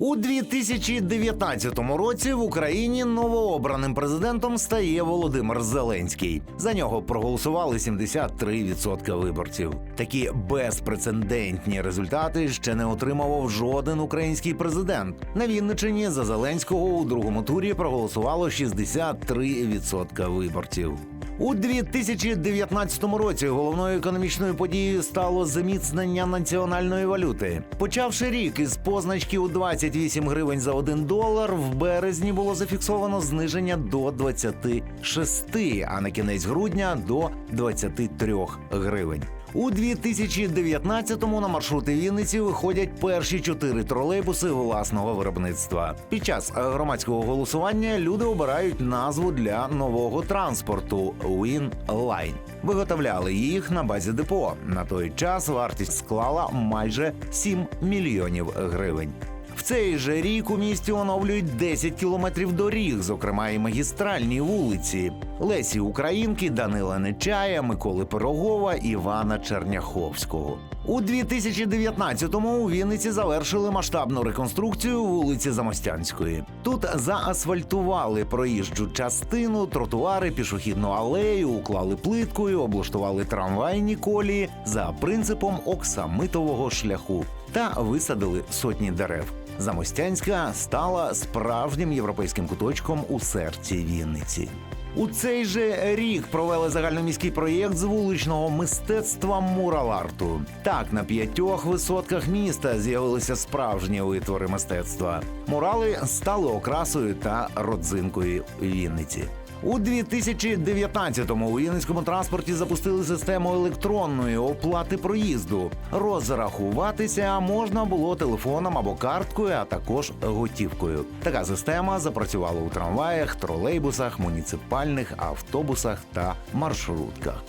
У 2019 році в Україні новообраним президентом стає Володимир Зеленський. За нього проголосували 73% виборців. Такі безпрецедентні результати ще не отримував жоден український президент. На Вінничині за Зеленського у другому турі проголосувало 63% виборців. У 2019 році головною економічною подією стало заміцнення національної валюти. Почавши рік із позначки у 28 гривень за 1 долар, в березні було зафіксовано зниження до 26, а на кінець грудня до 23 гривень. У 2019-му на маршрути Вінниці виходять перші чотири тролейбуси власного виробництва. Під час громадського голосування люди обирають назву для нового транспорту Winline. Виготовляли їх на базі депо. На той час вартість склала майже 7 мільйонів гривень. Цей же рік у місті оновлюють 10 кілометрів доріг, зокрема і магістральні вулиці Лесі Українки, Данила Нечая, Миколи Пирогова, Івана Черняховського. У 2019-му у Вінниці завершили масштабну реконструкцію вулиці Замостянської. Тут заасфальтували проїжджу частину, тротуари, пішохідну алею, уклали плиткою, облаштували трамвайні колії за принципом оксамитового шляху та висадили сотні дерев. Замостянська стала справжнім європейським куточком у серці Вінниці. У цей же рік провели загальноміський проєкт з вуличного мистецтва мураларту. Так, на п'ятьох висотках міста з'явилися справжні витвори мистецтва. Мурали стали окрасою та родзинкою Вінниці. У 2019-му у Вінницькому транспорті запустили систему електронної оплати проїзду. Розрахуватися можна було телефоном або карткою, а також готівкою. Така система запрацювала у трамваях, тролейбусах, муніципальних автобусах та маршрутках.